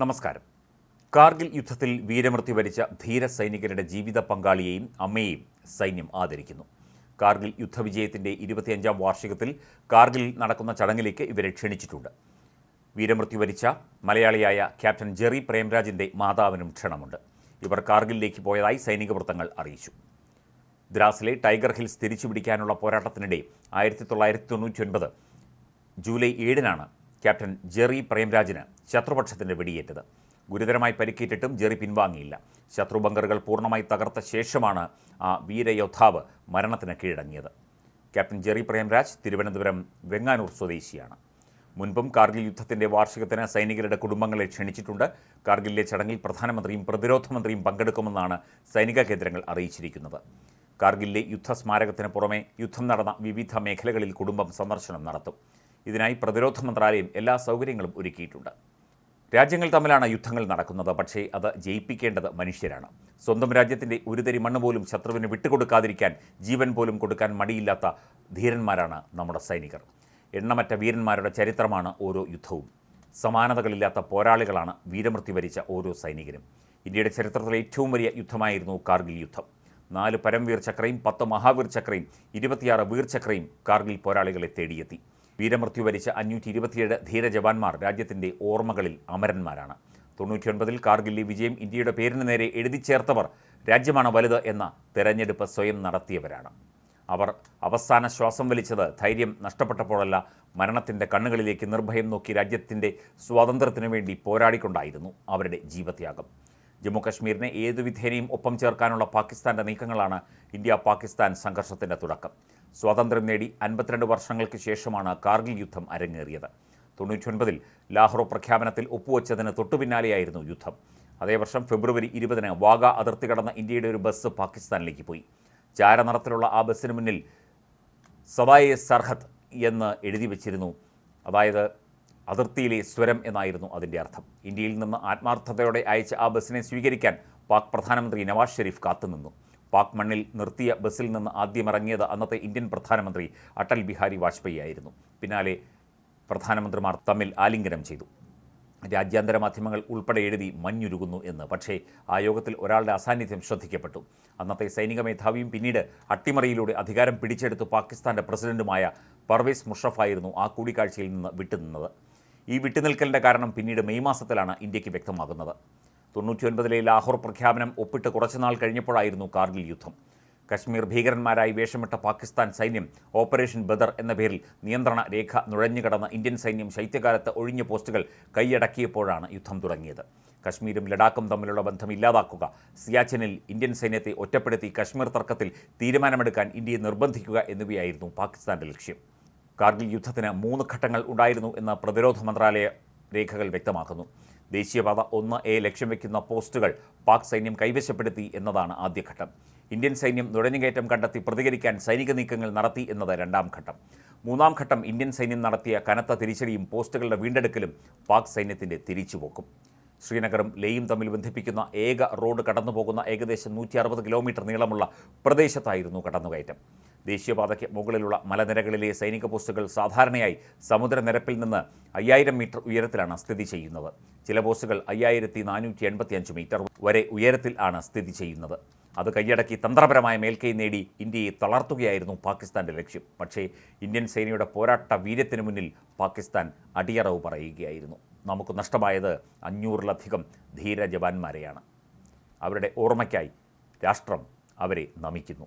നമസ്കാരം. കാർഗിൽ യുദ്ധത്തിൽ വീരമൃത്യു വരിച്ച ധീര സൈനികരുടെ ജീവിത പങ്കാളിയെയും അമ്മയെയും സൈന്യം ആദരിക്കുന്നു. കാർഗിൽ യുദ്ധവിജയത്തിന്റെ ഇരുപത്തിയഞ്ചാം വാർഷികത്തിൽ കാർഗിൽ നടക്കുന്ന ചടങ്ങിലേക്ക് ഇവരെ ക്ഷണിച്ചിട്ടുണ്ട്. വീരമൃത്യു വരിച്ച മലയാളിയായ ക്യാപ്റ്റൻ ജെറി പ്രേംരാജിന്റെ മാതാവിനും ക്ഷണമുണ്ട്. ഇവർ കാർഗിലിലേക്ക് പോയതായി സൈനിക വൃത്തങ്ങൾ അറിയിച്ചു. ദ്രാസിലെ ടൈഗർ ഹിൽസ് തിരിച്ചുപിടിക്കാനുള്ള പോരാട്ടത്തിനിടെ ആയിരത്തി തൊള്ളായിരത്തി തൊണ്ണൂറ്റി ഒൻപത് ജൂലൈ ഏഴിനാണ് ക്യാപ്റ്റൻ ജെറി പ്രേംരാജിന് ശത്രുപക്ഷത്തിന്റെ വെടിയേറ്റത്. ഗുരുതരമായി പരിക്കേറ്റിട്ടും ജെറി പിൻവാങ്ങിയില്ല. ശത്രു ബങ്കറുകൾ പൂർണമായി തകർത്ത ശേഷമാണ് ആ വീരയോദ്ധാവ് മരണത്തിന് കീഴടങ്ങിയത്. ക്യാപ്റ്റൻ ജെറി പ്രേംരാജ് തിരുവനന്തപുരം വെങ്ങാനൂർ സ്വദേശിയാണ്. മുൻപും കാർഗിൽ യുദ്ധത്തിന്റെ വാർഷികത്തിന് സൈനികരുടെ കുടുംബങ്ങളെ ക്ഷണിച്ചിട്ടുണ്ട്. കാർഗിലിലെ ചടങ്ങിൽ പ്രധാനമന്ത്രിയും പ്രതിരോധ മന്ത്രിയും പങ്കെടുക്കുമെന്നാണ് സൈനിക കേന്ദ്രങ്ങൾ അറിയിച്ചിരിക്കുന്നത്. കാർഗിലിലെ യുദ്ധ സ്മാരകത്തിന് പുറമെ യുദ്ധം നടന്ന വിവിധ മേഖലകളിൽ കുടുംബം സന്ദർശനം നടത്തും. ഇതിനായി പ്രതിരോധ മന്ത്രാലയം എല്ലാ സൗകര്യങ്ങളും ഒരുക്കിയിട്ടുണ്ട്. രാജ്യങ്ങൾ തമ്മിലാണ് യുദ്ധങ്ങൾ നടക്കുന്നത്. പക്ഷേ അത് ജയിപ്പിക്കേണ്ടത് മനുഷ്യരാണ്. സ്വന്തം രാജ്യത്തിന്റെ ഒരു തരി മണ്ണ് പോലും ശത്രുവിന് വിട്ടുകൊടുക്കാതിരിക്കാൻ ജീവൻ പോലും കൊടുക്കാൻ മടിയില്ലാത്ത ധീരന്മാരാണ് നമ്മുടെ സൈനികർ. എണ്ണമറ്റ വീരന്മാരുടെ ചരിത്രമാണ് ഓരോ യുദ്ധവും. സമാനതകളില്ലാത്ത പോരാളികളാണ് വീരമൃത്യു വരിച്ച ഓരോ സൈനികരും. ഇന്ത്യയുടെ ചരിത്രത്തിലെ ഏറ്റവും വലിയ യുദ്ധമായിരുന്നു കാർഗിൽ യുദ്ധം. നാല് പരംവീർ ചക്രയും പത്ത് മഹാവീർ ചക്രയും ഇരുപത്തിയാറ് വീർ ചക്രയും കാർഗിൽ പോരാളികളെ തേടിയെത്തി. വീരമൃത്യു വരിച്ച അഞ്ഞൂറ്റി ഇരുപത്തിയേഴ് ധീര ജവാന്മാർ രാജ്യത്തിന്റെ ഓർമ്മകളിൽ അമരന്മാരാണ്. തൊണ്ണൂറ്റിയൊൻപതിൽ കാർഗിലിലെ വിജയം ഇന്ത്യയുടെ പേരിന് നേരെ എഴുതി ചേർത്തവർ രാജ്യമാണ് വലുത് എന്ന തെരഞ്ഞെടുപ്പ് സ്വയം നടത്തിയവരാണ്. അവർ അവസാന ശ്വാസം വലിച്ചത് ധൈര്യം നഷ്ടപ്പെട്ടപ്പോഴല്ല മരണത്തിന്റെ കണ്ണുകളിലേക്ക് നിർഭയം നോക്കി രാജ്യത്തിന്റെ സ്വാതന്ത്ര്യത്തിനു വേണ്ടി പോരാടിക്കൊണ്ടായിരുന്നു അവരുടെ ജീവത്യാഗം. ജമ്മു കശ്മീരിനെ ഏതു വിധേനയും ഒപ്പം ചേർക്കാനുള്ള പാകിസ്ഥാന്റെ നീക്കങ്ങളാണ് ഇന്ത്യ പാകിസ്ഥാൻ സംഘർഷത്തിന്റെ തുടക്കം. സ്വാതന്ത്ര്യം നേടി അൻപത്തിരണ്ട് വർഷങ്ങൾക്ക് ശേഷമാണ് കാർഗിൽ യുദ്ധം അരങ്ങേറിയത്. തൊണ്ണൂറ്റൊൻപതിൽ ലാഹോർ പ്രഖ്യാപനത്തിൽ ഒപ്പുവെച്ചതിന് തൊട്ടുപിന്നാലെയായിരുന്നു യുദ്ധം. അതേ വർഷം ഫെബ്രുവരി ഇരുപതിന് വാഗ അതിർത്തി കടന്ന ഇന്ത്യയുടെ ഒരു ബസ് പാകിസ്ഥാനിലേക്ക് പോയി. ചാരനിറത്തിലുള്ള ആ ബസ്സിന് മുന്നിൽ സവായെ സർഹത്ത് എന്ന് എഴുതി വച്ചിരുന്നു. അതായത് അതിർത്തിയിലെ സ്വരം എന്നായിരുന്നു അതിന്റെ അർത്ഥം. ഇന്ത്യയിൽ നിന്ന് ആത്മാർത്ഥതയോടെ അയച്ച ആ ബസ്സിനെ സ്വീകരിക്കാൻ പാക് പ്രധാനമന്ത്രി നവാസ് ഷെരീഫ് കാത്തുനിന്നു. പാക് മണ്ണിൽ നിർത്തിയ ബസ്സിൽ നിന്ന് ആദ്യമിറങ്ങിയത് അന്നത്തെ ഇന്ത്യൻ പ്രധാനമന്ത്രി അടൽ ബിഹാരി വാജ്പേയി ആയിരുന്നു. പിന്നാലെ പ്രധാനമന്ത്രിമാർ തമ്മിൽ ആലിംഗനം ചെയ്തു. രാജ്യാന്തര മാധ്യമങ്ങൾ ഉൾപ്പെടെ എഴുതി മഞ്ഞുരുകുന്നു എന്ന്. പക്ഷേ ആ യോഗത്തിൽ ഒരാളുടെ അസാന്നിധ്യം ശ്രദ്ധിക്കപ്പെട്ടു. അന്നത്തെ സൈനിക മേധാവിയും പിന്നീട് അട്ടിമറിയിലൂടെ അധികാരം പിടിച്ചെടുത്ത് പാകിസ്ഥാന്റെ പ്രസിഡന്റുമായ പർവേസ് മുഷറഫായിരുന്നു ആ കൂടിക്കാഴ്ചയിൽ നിന്ന് വിട്ടുനിന്നത്. ഈ വിട്ടുനിൽക്കലിന്റെ കാരണം പിന്നീട് മെയ് മാസത്തിലാണ് ഇന്ത്യയ്ക്ക് വ്യക്തമാകുന്നത്. തൊണ്ണൂറ്റിയൊൻപതിലെ ലാഹോർ പ്രഖ്യാപനം ഒപ്പിട്ട് കുറച്ചുനാൾ കഴിഞ്ഞപ്പോഴായിരുന്നു കാർഗിൽ യുദ്ധം. കശ്മീർ ഭീകരന്മാരായി വേഷമിട്ട പാകിസ്ഥാൻ സൈന്യം ഓപ്പറേഷൻ ബദർ എന്ന പേരിൽ നിയന്ത്രണ രേഖ നുഴഞ്ഞുകടന്ന ഇന്ത്യൻ സൈന്യം ശൈത്യകാലത്ത് ഒഴിഞ്ഞ പോസ്റ്റുകൾ കൈയടക്കിയപ്പോഴാണ് യുദ്ധം തുടങ്ങിയത്. കശ്മീരും ലഡാക്കും തമ്മിലുള്ള ബന്ധം ഇല്ലാതാക്കുക സിയാച്ചിനിൽ ഇന്ത്യൻ സൈന്യത്തെ ഒറ്റപ്പെടുത്തി കശ്മീർ തർക്കത്തിൽ തീരുമാനമെടുക്കാൻ ഇന്ത്യയെ നിർബന്ധിക്കുക എന്നിവയായിരുന്നു പാകിസ്ഥാന്റെ ലക്ഷ്യം. കാർഗിൽ യുദ്ധത്തിന് മൂന്ന് ഘട്ടങ്ങൾ ഉണ്ടായിരുന്നു എന്ന് പ്രതിരോധ മന്ത്രാലയ രേഖകൾ വ്യക്തമാക്കുന്നു. ദേശീയപാത ഒന്ന് എ ലക്ഷ്യം വയ്ക്കുന്ന പോസ്റ്റുകൾ പാക് സൈന്യം കൈവശപ്പെടുത്തി എന്നതാണ് ആദ്യഘട്ടം ഇന്ത്യൻ സൈന്യം നുഴഞ്ഞുകയറ്റം കണ്ടെത്തി പ്രതികരിക്കാൻ സൈനിക നീക്കങ്ങൾ നടത്തി എന്നത് രണ്ടാം ഘട്ടം. മൂന്നാം ഘട്ടം ഇന്ത്യൻ സൈന്യം നടത്തിയ കനത്ത തിരിച്ചടിയും പോസ്റ്റുകളുടെ വീണ്ടെടുക്കലും പാക് സൈന്യത്തിന്റെ തിരിച്ചുപോക്കും. ശ്രീനഗറും ലേയും തമ്മിൽ ബന്ധിപ്പിക്കുന്ന ഏക റോഡ് കടന്നുപോകുന്ന ഏകദേശം നൂറ്റി അറുപത് കിലോമീറ്റർ നീളമുള്ള പ്രദേശത്തായിരുന്നു കടന്നുകയറ്റം. ദേശീയപാതയ്ക്ക് മുകളിലുള്ള മലനിരകളിലെ സൈനിക പോസ്റ്റുകൾ സാധാരണയായി സമുദ്രനിരപ്പിൽ നിന്ന് അയ്യായിരം മീറ്റർ ഉയരത്തിലാണ് സ്ഥിതി ചെയ്യുന്നത്. ചില പോസ്റ്റുകൾ അയ്യായിരത്തി നാനൂറ്റി എൺപത്തി അഞ്ച് മീറ്റർ വരെ ഉയരത്തിൽ ആണ് സ്ഥിതി ചെയ്യുന്നത്. അത് കൈയടക്കി തന്ത്രപരമായ മേൽക്കൈ നേടി ഇന്ത്യയെ തളർത്തുകയായിരുന്നു പാകിസ്ഥാന്റെ ലക്ഷ്യം. പക്ഷേ ഇന്ത്യൻ സേനയുടെ പോരാട്ട വീര്യത്തിന് മുന്നിൽ പാകിസ്ഥാൻ അടിയറവ് പറയുകയായിരുന്നു. നമുക്ക് നഷ്ടമായത് അഞ്ഞൂറിലധികം ധീര ജവാന്മാരെയാണ്. അവരുടെ ഓർമ്മയ്ക്കായി രാഷ്ട്രം അവരെ നമിക്കുന്നു.